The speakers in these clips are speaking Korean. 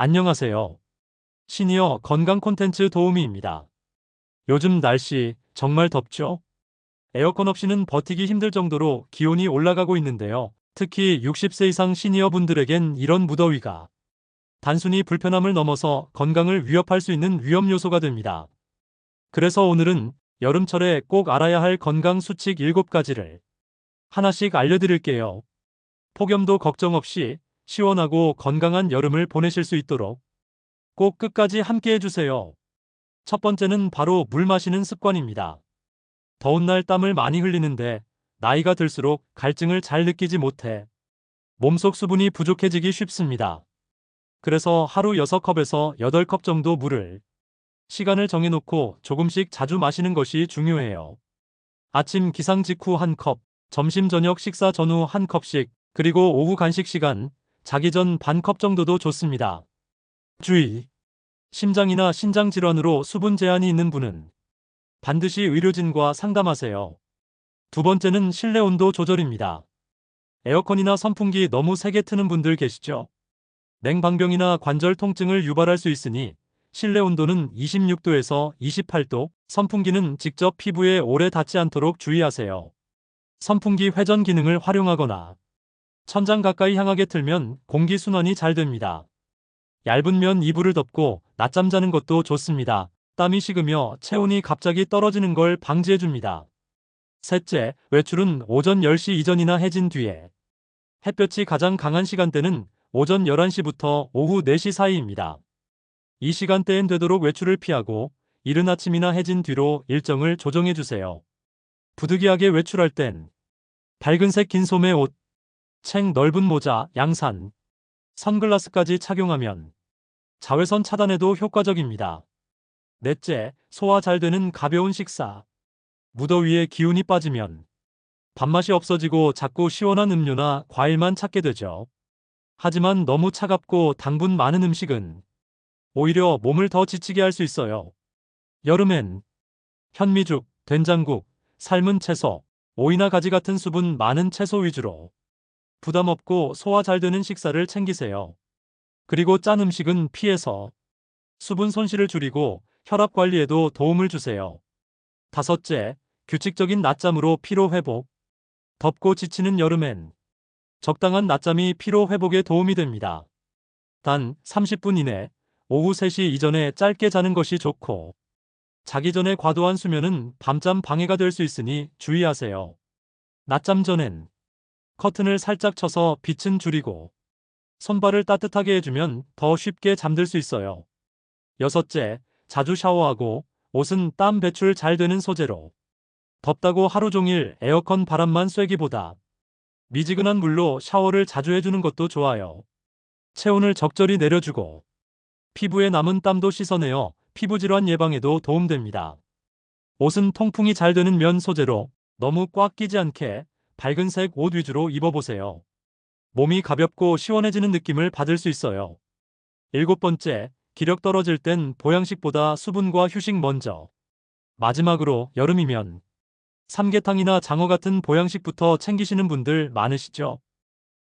안녕하세요. 시니어 건강 콘텐츠 도우미입니다. 요즘 날씨 정말 덥죠? 에어컨 없이는 버티기 힘들 정도로 기온이 올라가고 있는데요. 특히 60세 이상 시니어 분들에겐 이런 무더위가 단순히 불편함을 넘어서 건강을 위협할 수 있는 위험 요소가 됩니다. 그래서 오늘은 여름철에 꼭 알아야 할 건강 수칙 7가지를 하나씩 알려드릴게요. 폭염도 걱정 없이 시원하고 건강한 여름을 보내실 수 있도록 꼭 끝까지 함께 해주세요. 첫 번째는 바로 물 마시는 습관입니다. 더운 날 땀을 많이 흘리는데 나이가 들수록 갈증을 잘 느끼지 못해 몸속 수분이 부족해지기 쉽습니다. 그래서 하루 6컵에서 8컵 정도 물을 시간을 정해놓고 조금씩 자주 마시는 것이 중요해요. 아침 기상 직후 한 컵, 점심 저녁 식사 전후 한 컵씩, 그리고 오후 간식 시간, 자기 전 반 컵 정도도 좋습니다. 주의! 심장이나 신장 질환으로 수분 제한이 있는 분은 반드시 의료진과 상담하세요. 두 번째는 실내 온도 조절입니다. 에어컨이나 선풍기 너무 세게 트는 분들 계시죠? 냉방병이나 관절 통증을 유발할 수 있으니 실내 온도는 26도에서 28도, 선풍기는 직접 피부에 오래 닿지 않도록 주의하세요. 선풍기 회전 기능을 활용하거나 천장 가까이 향하게 틀면 공기 순환이 잘 됩니다. 얇은 면 이불을 덮고 낮잠 자는 것도 좋습니다. 땀이 식으며 체온이 갑자기 떨어지는 걸 방지해줍니다. 셋째, 외출은 오전 10시 이전이나 해진 뒤에. 햇볕이 가장 강한 시간대는 오전 11시부터 오후 4시 사이입니다. 이 시간대엔 되도록 외출을 피하고 이른 아침이나 해진 뒤로 일정을 조정해주세요. 부득이하게 외출할 땐 밝은색 긴 소매 옷, 챙 넓은 모자, 양산, 선글라스까지 착용하면 자외선 차단에도 효과적입니다. 넷째, 소화 잘 되는 가벼운 식사. 무더위에 기운이 빠지면 밥맛이 없어지고 자꾸 시원한 음료나 과일만 찾게 되죠. 하지만 너무 차갑고 당분 많은 음식은 오히려 몸을 더 지치게 할 수 있어요. 여름엔 현미죽, 된장국, 삶은 채소, 오이나 가지 같은 수분 많은 채소 위주로 부담 없고 소화 잘 되는 식사를 챙기세요. 그리고 짠 음식은 피해서 수분 손실을 줄이고 혈압 관리에도 도움을 주세요. 다섯째, 규칙적인 낮잠으로 피로 회복. 덥고 지치는 여름엔 적당한 낮잠이 피로 회복에 도움이 됩니다. 단 30분 이내 오후 3시 이전에 짧게 자는 것이 좋고 자기 전에 과도한 수면은 밤잠 방해가 될 수 있으니 주의하세요. 낮잠 전엔 커튼을 살짝 쳐서 빛은 줄이고 손발을 따뜻하게 해주면 더 쉽게 잠들 수 있어요. 여섯째, 자주 샤워하고 옷은 땀 배출 잘 되는 소재로 덥다고 하루 종일 에어컨 바람만 쐬기보다 미지근한 물로 샤워를 자주 해주는 것도 좋아요. 체온을 적절히 내려주고 피부에 남은 땀도 씻어내어 피부질환 예방에도 도움됩니다. 옷은 통풍이 잘 되는 면 소재로 너무 꽉 끼지 않게 밝은색 옷 위주로 입어보세요. 몸이 가볍고 시원해지는 느낌을 받을 수 있어요. 일곱 번째, 기력 떨어질 땐 보양식보다 수분과 휴식 먼저. 마지막으로 여름이면 삼계탕이나 장어 같은 보양식부터 챙기시는 분들 많으시죠?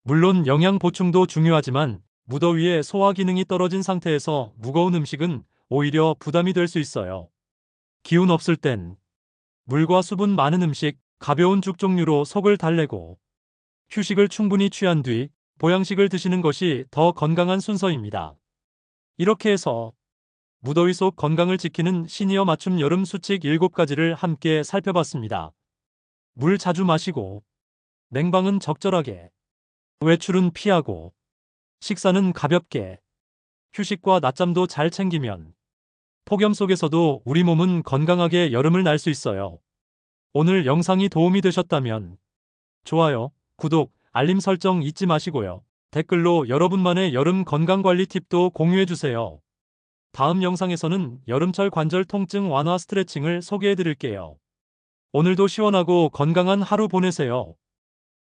물론 영양 보충도 중요하지만 무더위에 소화 기능이 떨어진 상태에서 무거운 음식은 오히려 부담이 될 수 있어요. 기운 없을 땐 물과 수분 많은 음식, 가벼운 죽 종류로 속을 달래고 휴식을 충분히 취한 뒤 보양식을 드시는 것이 더 건강한 순서입니다. 이렇게 해서 무더위 속 건강을 지키는 시니어 맞춤 여름 수칙 7가지를 함께 살펴봤습니다. 물 자주 마시고 냉방은 적절하게 외출은 피하고 식사는 가볍게 휴식과 낮잠도 잘 챙기면 폭염 속에서도 우리 몸은 건강하게 여름을 날 수 있어요. 오늘 영상이 도움이 되셨다면 좋아요, 구독, 알림 설정 잊지 마시고요. 댓글로 여러분만의 여름 건강관리 팁도 공유해주세요. 다음 영상에서는 여름철 관절 통증 완화 스트레칭을 소개해드릴게요. 오늘도 시원하고 건강한 하루 보내세요.